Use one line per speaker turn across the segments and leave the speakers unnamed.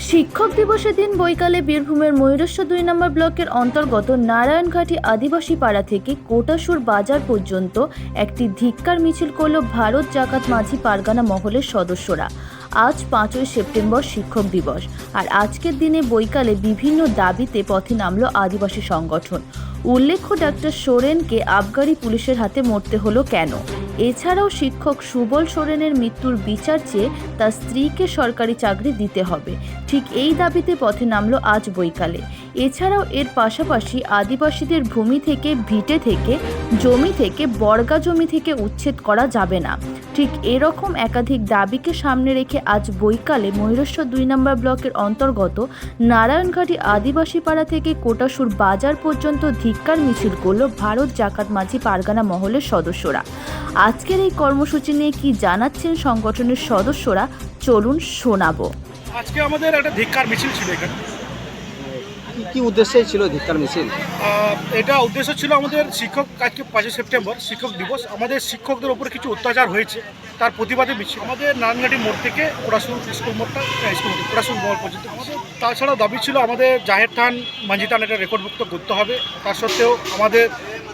শিক্ষক দিবসের দিন বৈকালে বীরভূমের ময়ূরেশ্বর দুই নম্বর ব্লকের অন্তর্গত নারায়ণঘাটি আদিবাসী পাড়া থেকে কোটাসুর বাজার পর্যন্ত একটি ধিক্কার মিছিল করল ভারত জাকাত মাঝি পারগানা মহলের সদস্যরা। আজ পাঁচই সেপ্টেম্বর শিক্ষক দিবস আর আজকের দিনে বৈকালে বিভিন্ন দাবিতে পথে নামল আদিবাসী সংগঠন। উল্লেখ্য ডাক্তার সোরেনকে আবগারি পুলিশের হাতে মরতে হলো কেন? এছাড়াও শিক্ষক সুবল সোরেনের মৃত্যুর বিচার চেয়ে তার স্ত্রীকে সরকারি চাকরি দিতে হবে। ঠিক এই দাবিতে পথে নামলো আজ বৈকালে। এছাড়াও এর পাশাপাশি আদিবাসীদের ভূমি থেকে, ভিটে থেকে, জমি থেকে, বর্গা জমি থেকে উচ্ছেদ করা যাবে না। ঠিক এরকম একাধিক দাবিকে সামনে রেখে আজ বৈকালে ময়ূরেশ্বর দুই নম্বর ব্লকের অন্তর্গত নারায়ণঘাটি আদিবাসী পাড়া থেকে কোটাসুর বাজার পর্যন্ত ধিক্কার মিছিল করল ভারত জাকাত মাঝি পারগানা মহলের সদস্যরা। আজকের এই কর্মসূচি নিয়ে কি জানাচ্ছেন সংগঠনের সদস্যরা? চলুন শোনাবো।
আজকে আমাদের একটা ধিক্কার মিছিল ছিল এখানে।
কি উদ্দেশ্যে ছিল ধিক্কার মিছিল?
এটা উদ্দেশ্য ছিল আমাদের শিক্ষক আজকে পাঁচই সেপ্টেম্বর শিক্ষক দিবস। আমাদের শিক্ষকদের উপর কিছু অত্যাচার হয়েছে তার প্রতিবাদে মিছিল। আমাদের নারায়ণঘাটি মোড় থেকে পড়াশুন স্কুল মোড়টা আহ, স্কুল মোড় পড়াশুন মোড় পর্যন্ত। তাছাড়াও দাবি ছিল আমাদের জাহের থান মাঝি থান এটা রেকর্ডভুক্ত করতে হবে। তার সত্ত্বেও আমাদের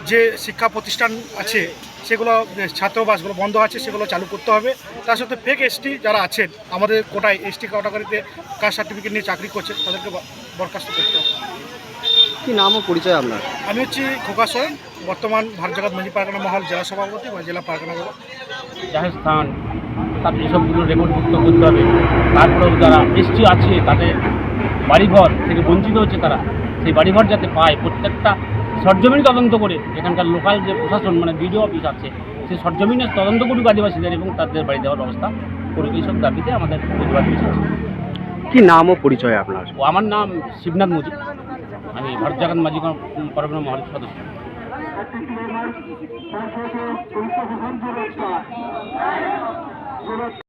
যে শিক্ষা প্রতিষ্ঠান আছে সেগুলো ছাত্রবাসগুলো বন্ধ আছে সেগুলো চালু করতে হবে। তার সাথে ফেক এসটি যারা আছেন আমাদের কোটায় এসটি ক্যাটাগরিতে কাস্ট সার্টিফিকেট নিয়ে চাকরি করছে তাদেরকে বরখাস্ত করতে হবে।
কি নাম ও পরিচয় আপনার?
আমি হচ্ছি খোকা সোরেন বর্তমান ভারত জগৎ মাঝি পারগানা মহল জেলা সভাপতি বা জেলা পারগানা
জাহের স্থান তার এসবগুলো রেকর্ডভুক্ত করতে হবে তারপরেও যারা এসটি আছে তাদের বাড়িঘর থেকে বঞ্চিত হচ্ছে তারা সেই বাড়িঘর যাতে পায় প্রত্যেকটা সরজমিন তদন্ত করে এখানকার লোকাল যে প্রশাসন মানে বিডিও অফিস আছে সেই সরজমিনের তদন্ত করুক আদিবাসীদের এবং তাদের বাড়ি দেওয়ার ব্যবস্থা করুক এইসব দাবিতে আমাদের প্রতিবাদ মিছিল।
কি নাম ও পরিচয় আপনার?
ও আমার নাম শিবনাথ মুদি আমি ভারত জাগান মাঝি পরগনা মহলের সদস্য।